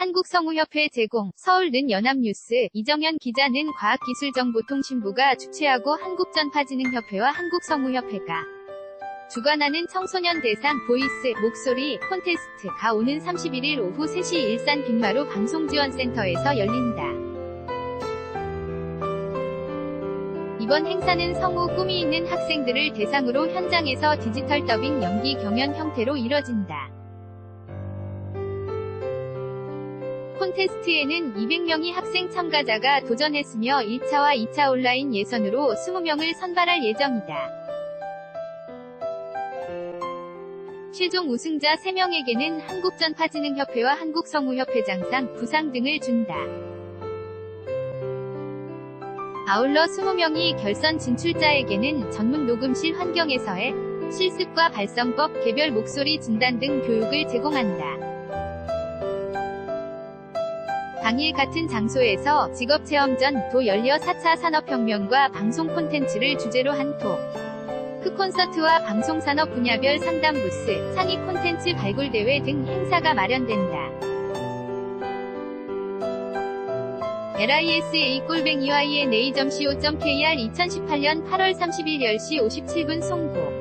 한국성우협회 제공, 서울는 연합뉴스, 이정현 기자는 과학기술정보통신부가 주최하고 한국전파진흥협회와 한국성우협회가 주관하는 청소년 대상 보이스, 목소리, 콘테스트가 오는 31일 오후 3시 일산 빅마루 방송지원센터에서 열린다. 이번 행사는 성우 꿈이 있는 학생들을 대상으로 현장에서 디지털 더빙 연기 경연 형태로 이뤄진다. 콘테스트에는 200명의 학생 참가자가 도전했으며 1차와 2차 온라인 예선으로 20명을 선발할 예정이다. 최종 우승자 3명에게는 한국전파진흥협회와 한국성우협회장상, 부상 등을 준다. 아울러 20명이 결선 진출자에게는 전문 녹음실 환경에서의 실습과 발성법, 개별 목소리 진단 등 교육을 제공한다. 당일 같은 장소에서 직업체험 전 도 열려 4차 산업혁명과 방송 콘텐츠를 주제로 한 톡. 크 콘서트와 방송산업 분야별 상담 부스, 상위 콘텐츠 발굴대회 등 행사가 마련된다. lisa 꼴뱅이와 ina.co.kr 2018년 8월 30일 10시 57분 송고